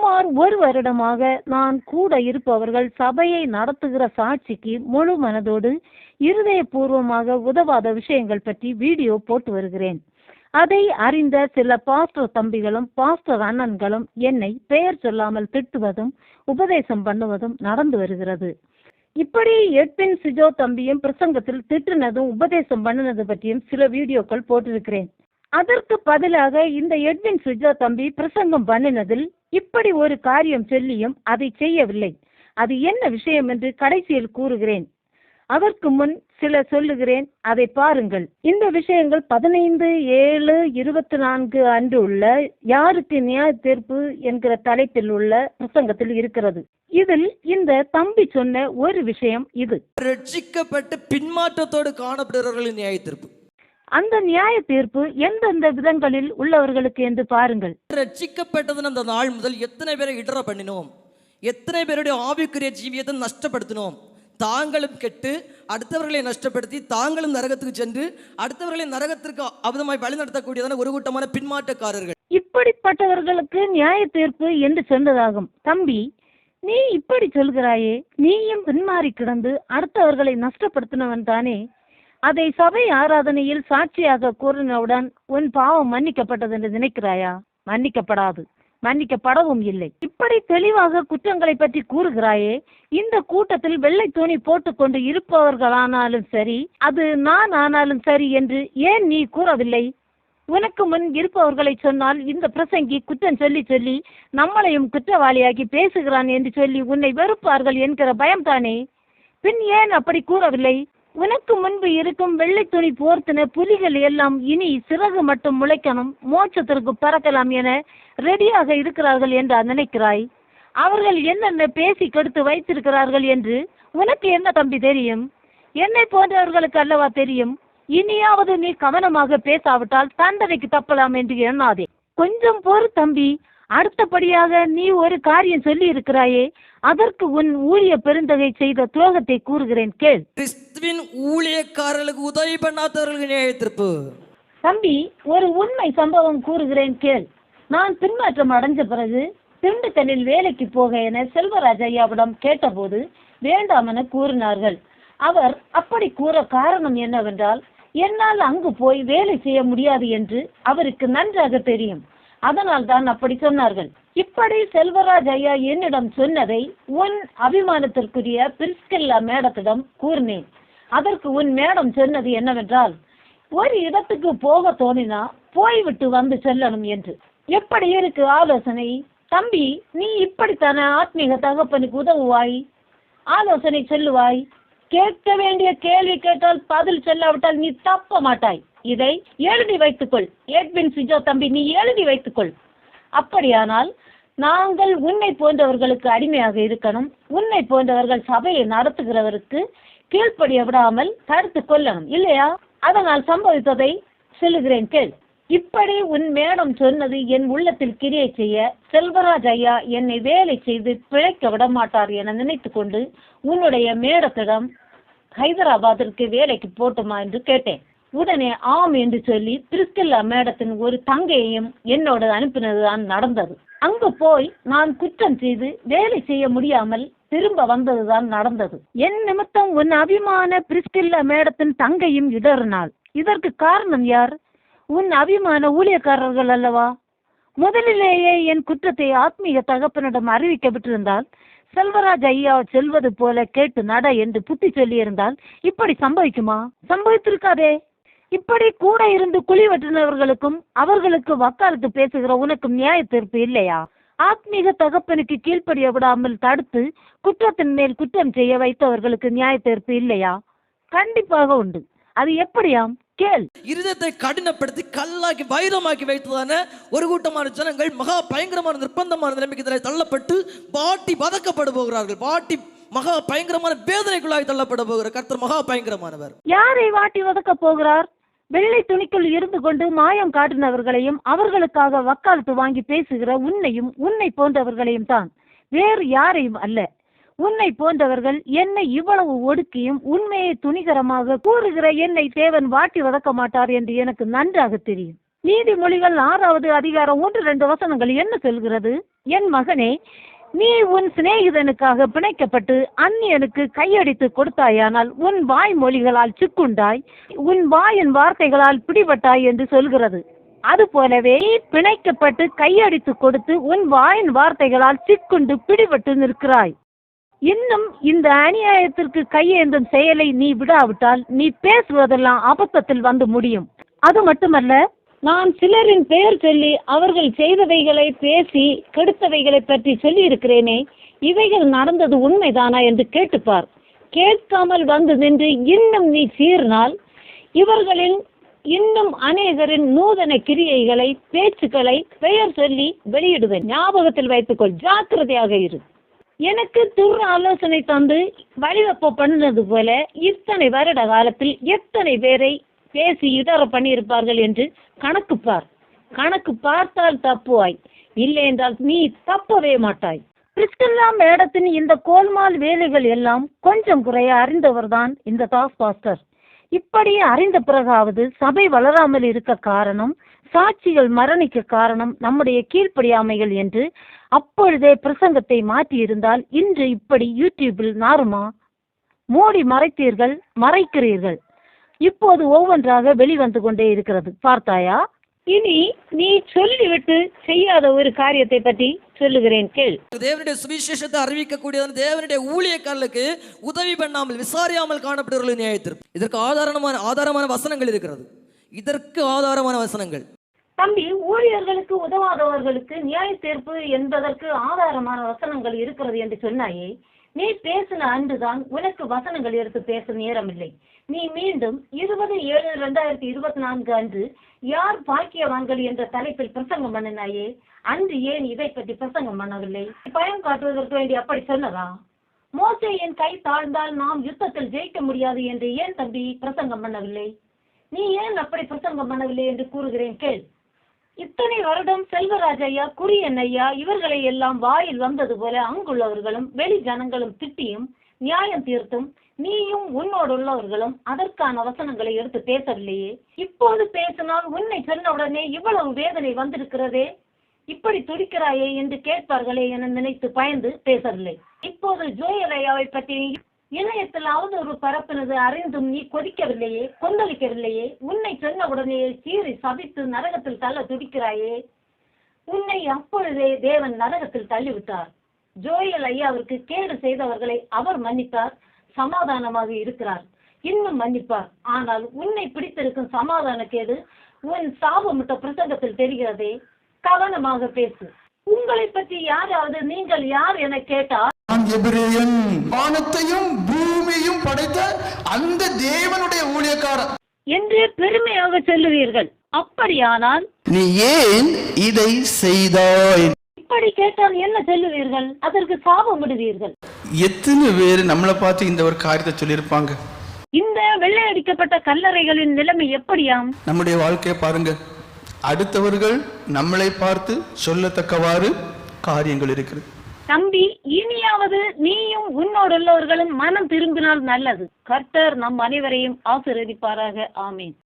சுமார் ஒரு வருடமாக நான் கூட இருப்பவர்கள் சபையை நடத்துகிற சாட்சிக்கு முழு மனதோடு இருதயபூர்வமாக உதவாத விஷயங்கள் பற்றி வீடியோ போட்டு வருகிறேன். அதை அறிந்த சில பாஸ்டர் தம்பிகளும் பாஸ்டர் அண்ணன்களும் என்னை பெயர் சொல்லாமல் திட்டுவதும் உபதேசம் பண்ணுவதும் நடந்து வருகிறது. இப்படி எட்வின் சிஜோ தம்பியும் பிரசங்கத்தில் திட்டுனதும் உபதேசம் பண்ணினது பற்றியும் சில வீடியோக்கள் போட்டிருக்கிறேன். அதற்கு பதிலாக இந்த எட்வின் சுஜா தம்பி பிரசங்கம் பண்ணினதில் இப்படி ஒரு காரியம் சொல்லியும் அதை செய்யவில்லை. அது என்ன விஷயம் என்று கடைசியில் கூறுகிறேன். அதற்கு முன் சில சொல்லுகிறேன். அதை பாருங்கள். இந்த விஷயங்கள் பதினைந்து ஏழு இருபத்தி நான்கு அன்று உள்ள யாருக்கு நியாய தீர்ப்பு என்கிற தலைப்பில் உள்ள பிரசங்கத்தில் இருக்கிறது. இதில் இந்த தம்பி சொன்ன ஒரு விஷயம் இது. ரட்சிக்கப்பட்டு பின்மாற்றத்தோடு காணப்படுகிறவர்களின் நியாய தீர்ப்பு. அந்த நியாய தீர்ப்பு எந்தெந்த விதங்களில் உள்ளவர்களுக்கு என்று பாருங்கள். ரட்சிக்கப்பட்டதன் அந்த நாள் முதல் எத்தனை பேரை இடர பண்ணினோம்? எத்தனை பேருடைய ஆவிக்குரிய ஜீவியத்தை நஷ்டப்படுத்தினோம்? தாங்களும் கெட்டு அடுத்தவர்களை நஷ்டப்படுத்தி தாங்களும் நரகத்துக்கு சென்று அடுத்தவர்களை நரகத்திற்கு அபதமாய் வழி நடத்தக்கூடியதான ஒரு கூட்டமான பின்மாற்றக்காரர்கள். இப்படிப்பட்டவர்களுக்கு நியாய தீர்ப்பு என்று சொன்னதாகும். தம்பி நீ இப்படி சொல்கிறாயே நீயும் பின்மாறி கிடந்து அடுத்தவர்களை நஷ்டப்படுத்தினவன் தானே? அதை சபை ஆராதனையில் சாட்சியாக கூறினவுடன் உன் பாவம் மன்னிக்கப்பட்டது என்று நினைக்கிறாயா? மன்னிக்கப்படாது. மன்னிக்கப்படவும் இல்லை. இப்படி தெளிவாக குற்றங்களை பற்றி கூறுகிறாயே இந்த கூட்டத்தில் வெள்ளை துணி போட்டுக்கொண்டு இருப்பவர்களானாலும் சரி அது நான் ஆனாலும் சரி என்று ஏன் நீ கூறவில்லை? உனக்கு முன் இருப்பவர்களை சொன்னால் இந்த பிரசங்கி குற்றம் சொல்லி சொல்லி நம்மளையும் குற்றவாளியாக்கி பேசுகிறான் என்று சொல்லி உன்னை வெறுப்பார்கள் என்கிற பயம்தானே? பின் ஏன் அப்படி கூறவில்லை? உனக்கு முன்பு இருக்கும் வெள்ளை துணி போர்த்தின புலிகள் எல்லாம் இனி சிறகு மட்டும் முளைக்கணும் மோட்சத்திற்கு பறக்கலாம் என ரெடியாக இருக்கிறார்கள் என்று நினைக்கிறாய். அவர்கள் என்னென்ன பேசி கெடுத்து வைத்திருக்கிறார்கள் என்று உனக்கு என்ன தம்பி தெரியும்? என்னை போன்றவர்களுக்கு அல்லவா தெரியும்? இனியாவது நீ கவனமாக பேசாவிட்டால் தண்டனைக்கு தப்பலாம் என்று எண்ணாதே. கொஞ்சம் பொறு தம்பி அடுத்தபடியாக நீ ஒரு காரியம் சொல்லி இருக்கிறாயே அதற்கு உன் ஊழிய பெருந்தகை செய்த துரோகத்தை கூறுகிறேன் கேள். கிறிஸ்துவின் ஊழியக்காரர்களுக்கு உதவி பண்ணாதவர்களுக்கு நியாய தீர்ப்பு தம்பி ஒரு உண்மை சம்பவம் கூறுகிறேன் கேள். நான் பின்மாற்றம் அடைஞ்ச பிறகு திண்டுக்கல்லில் வேலைக்கு போக என செல்வராஜ் ஐயாவிடம் கேட்டபோது வேண்டாம் என கூறினார்கள். அவர் அப்படி கூற காரணம் என்னவென்றால் என்னால் அங்கு போய் வேலை செய்ய முடியாது என்று அவருக்கு நன்றாக தெரியும். அதனால் தான் அப்படி சொன்னார்கள். இப்படி செல்வராஜ் ஐயா என்னிடம் சொன்னதை உன் அபிமானத்திற்குரிய பிரிஸ்கில்லா மேடத்திடம் கூறினேன். அதற்கு உன் மேடம் சொன்னது என்னவென்றால் ஒரு இடத்துக்கு போக தோணினா போய்விட்டு வந்து செல்லணும் என்று. எப்படி இருக்கு ஆலோசனை? தம்பி நீ இப்படித்தானே ஆத்மீக தகப்பனுக்கு உதவுவாய்? ஆலோசனை சொல்லுவாய். கேட்க வேண்டிய கேள்வி கேட்டால் பதில் சொல்லாவிட்டால் நீ தப்ப மாட்டாய். இதை எழுதி வைத்துக்கொள். எட்வின் சிஜோ தம்பி நீ எழுதி வைத்துக்கொள். அப்படியானால் நாங்கள் உன்னை போன்றவர்களுக்கு அடிமையாக இருக்கணும். உன்னை போன்றவர்கள் சபையை நடத்துகிறவருக்கு கீழ்ப்படிய விடாமல் தடுத்து கொள்ளணும். இல்லையா? அதனால் சம்பவித்ததை சொல்லுகிறேன் கேள். இப்படி உன் மேடம் சொன்னது என் உள்ளத்தில் கிரியை செய்ய செல்வராஜ் ஐயா என்னை வேலை செய்து பிழைக்க விட மாட்டார் என நினைத்து கொண்டு உன்னுடைய மேடத்திடம் ஹைதராபாத்திற்கு வேலைக்கு போட்டுமா என்று கேட்டேன். உடனே ஆம் என்று சொல்லி பிரிஸ்கில்லா மேடத்தின் ஒரு தங்கையையும் என்னோடு அனுப்பினதுதான் நடந்தது. அங்கு போய் நான் குற்றம் செய்து வேலை செய்ய முடியாமல் திரும்ப வந்ததுதான் நடந்தது. என் நிமித்தம் உன் அபிமான பிரிஸ்கில்லா மேடத்தின் தங்கையும் இடறினாள். இதற்கு காரணம் யார்? உன் அபிமான ஊழியக்காரர்கள் அல்லவா? முதலிலேயே என் குற்றத்தை ஆத்மீக தகப்பனிடம் அறிவிக்கப்பட்டிருந்தால் செல்வராஜ் ஐயா செல்வது போல கேட்டு நட என்று புத்தி சொல்லியிருந்தால் இப்படி சம்பவிக்குமா? சம்பவித்திருக்காதே. இப்படி கூட இருந்து குழி வெட்டினவர்களுக்கும் அவர்களுக்கு வக்காலத்து பேசுகிற உனக்கும் நியாய தீர்ப்பு இல்லையா? ஆத்மீக தகப்பனுக்கு கீழ்ப்படிய விடாமல் தடுத்து குற்றத்தின் மேல் குற்றம் செய்ய வைத்தவர்களுக்கு நியாய தீர்ப்பு இல்லையா? கண்டிப்பாக உண்டு. அது எப்படியாம்? கேள். இருதயத்தை கடினப்படுத்தி கல்லாக்கி வைரமாக்கி வைத்ததான ஒரு கூட்டமான ஜனங்கள் மகா பயங்கரமான நிர்பந்தமான நிலைமைக்கு தள்ளப்பட்டு பாட்டி வதக்கப்பட போகிறார்கள். பாட்டி மகா பயங்கரமான வேதனைக்குள்ளாய் தள்ளப்பட போகிறார். கர்த்தர் மகா பயங்கரமானவர். யாரை வாட்டி வதக்க போகிறார்? வெள்ளை துணிக்குள் இருந்து கொண்டு மாயம் காட்டினவர்களையும் அவர்களுக்காக வக்காலத்து வாங்கி பேசுகிற உன்னையும் உன்னை போன்றவர்களையும் தான். வேறு யாரையும் அல்ல. உன்னை போன்றவர்கள் என்னை இவ்வளவு ஒடுக்கியும் உண்மையை துணிகரமாக கூறுகிற என்னை தேவன் வாட்டி வதக்க மாட்டார் என்று எனக்கு நன்றாக தெரியும். நீதிமொழிகள் ஆறாவது அதிகாரம் ஒன்று ரெண்டு வசனங்கள் என்ன சொல்கிறது? என் மகனே நீ உன் சிநேகிதனுக்காக பிணைக்கப்பட்டு அந்நியனுக்கு கையடித்து கொடுத்தாயானால் உன் வாய் மொழிகளால் சிக்குண்டாய் உன் வாயின் வார்த்தைகளால் பிடிபட்டாய் என்று சொல்கிறது. அதுபோலவே பிணைக்கப்பட்டு கையடித்து கொடுத்து உன் வாயின் வார்த்தைகளால் சிக்குண்டு பிடிபட்டு நிற்கிறாய். இன்னும் இந்த அநியாயத்திற்கு கையேந்தும் செயலை நீ விடாவிட்டால் நீ பேசுவதெல்லாம் அபத்தத்தில் வந்து முடியும். அது மட்டுமல்ல நான் சிலரின் பெயர் சொல்லி அவர்கள் செய்தவைகளை பேசி கெடுத்தவைகளை பற்றி சொல்லி இருக்கிறேனே இவைகள் நடந்தது உண்மைதானா என்று கேட்டுப்பார். கேட்காமல் வந்து நின்று இன்னும் நீ சீர்னால் இவர்களில் இன்னும் அநேகரின் நூதன கிரியைகளை பேச்சுக்களை பெயர் சொல்லி வெளியிடுவேன். ஞாபகத்தில் வைத்துக்கொள் ஜாக்கிரதையாக இரு. எனக்கு துர் ஆலோசனை தந்து வழிவப்ப பண்ணது போல இத்தனை வருட காலத்தில் எத்தனை பேரை பேசி இடற பண்ணியிருப்பார்கள் என்று கணக்கு பார். கணக்கு பார்த்தால் தப்புவாய். இல்லை என்றால் நீ தப்பவே மாட்டாய். கிறிஸ்டல்லாம் மேடத்தின் இந்த கோல்மால் வேலைகள் எல்லாம் கொஞ்சம் குறைய அறிந்தவர்தான் இந்த தாஸ் பாஸ்டர். இப்படி அறிந்த பிறகாவது சபை வளராமல் இருக்க காரணம் சாட்சிகள் மரணிக்க காரணம் நம்முடைய கீழ்ப்படியாமைகள் என்று அப்பொழுதே பிரசங்கத்தை மாற்றியிருந்தால் இன்று இப்படி யூடியூபில் நாருமா? மூடி மறைத்தீர்கள் மறைக்கிறீர்கள். இப்போது ஒவ்வொன்றாக வெளிவந்து கொண்டே இருக்கிறது. பார்த்தாயா? இனி நீ சொல்லிவிட்டு செய்யாத ஒரு காரியத்தை பற்றி சொல்லுகிறேன் கேள். தேவனுடைய சுவிசேஷத்தை அறிவிக்கக்கூடியதான தேவனுடைய ஊழியக்காரர்களுக்கு உதவி பண்ணாமல் விசாரியாமல் காணப்படுகிறவர்கள் நியாயத்திற்கு இதற்கு ஆதாரமான ஆதாரமான வசனங்கள் இருக்கிறது. இதற்கு ஆதாரமான வசனங்கள். தம்பி ஊழியர்களுக்கு உதவாதவர்களுக்கு நியாய தீர்ப்பு என்பதற்கு ஆதாரமான வசனங்கள் இருக்கிறது என்று சொன்னாயே நீ பேசின அன்றுதான் உனக்கு வசனங்கள் எடுத்து பேச நேரமில்லை. நீ மீண்டும் இருபது ஏழு ரெண்டாயிரத்தி இருபத்தி நான்கு அன்று யார் பாக்கியவான்கள் என்ற தலைப்பில் பிரசங்கம் பண்ணினாயே? அன்று ஏன் இதை பற்றி பிரசங்கம் பண்ணவில்லை? பயம் காட்டுவதற்கு வேண்டி அப்படி சொன்னதா மோசேயின் கை தாழ்ந்தால் நாம் யுத்தத்தில் ஜெயிக்க முடியாது என்று ஏன் தம்பி பிரசங்கம் பண்ணவில்லை? நீ ஏன் அப்படி பிரசங்கம் பண்ணவில்லை என்று கூறுகிறேன் கேள். இத்தனை வருடம் செல்வராஜையா குரியன் ஐயா இவர்களை எல்லாம் வாயில் வந்தது போல அங்குள்ளவர்களும் வெளி ஜனங்களும் திட்டியும் நியாயம் தீர்த்தும் நீயும் உன்னோடுள்ளவர்களும் அதற்கான வசனங்களை எடுத்து பேசவில்லையே? இப்போது பேசினால் உன்னை சொன்ன உடனே இவ்வளவு வேதனை வந்திருக்கிறதே? இப்படி துடிக்கிறாயே என்று கேட்பார்களே என நினைத்து பயந்து பேசவில்லை. இப்போது ஜோயலையாவை பற்றி இணையத்தில் ஒரு பரப்பினது அறிந்தும் நீ கொதிக்கவில்லையே கொந்தளிக்கவில்லையே உன்னை சொன்ன உடனே சீறி சபித்து நரகத்தில் தள்ள துடிக்கிறாயே. உன்னை அப்பொழுதே தேவன் நரகத்தில் தள்ளிவிட்டார். ஜோயல் ஐயாவிற்கு கேடு செய்தவர்களை அவர் மன்னித்தார் சமாதானமாக இருக்கிறார். இன்னும் மன்னிப்பார். ஆனால் உன்னை பிடித்திருக்கும் சமாதான கேடு உன் சாபமிட்ட பிரசங்கத்தில் தெரிகிறதே. கவனமாக பேசு. உங்களை பற்றி யாராவது நீங்கள் யார் என கேட்டால் நான் எபிரேயன் வானத்தையும் பூமியையும் படைத்த அந்த தேவனுடைய ஊழியக்காரன் என்று பெருமையாக சொல்லுவீர்கள். அப்படியானால் நீ ஏன் இதை செய்தாய்? இப்படி கேட்டால் என்ன சொல்லுவீர்கள்? அதற்கு சாபமிடுவீர்கள் எத்தனை பேர் நம்மளை பார்த்து இந்த ஒரு காரியத்தை சொல்லியிருப்பாங்க? இந்த வெள்ளையடிக்கப்பட்ட கல்லறைகளின் நிலைமை எப்படியாம்? நம்முடைய வாழ்க்கையை பாருங்க. அடுத்தவர்கள் நம்மளை பார்த்து சொல்லத்தக்கவாறு காரியங்கள் இருக்கிறது. தம்பி இனியாவது நீயும் உன்னோடுள்ளவர்களும் மனம் திரும்பினால் நல்லது. கர்த்தர் நம் அனைவரையும் ஆசீர்வதிப்பாராக. ஆமீன்.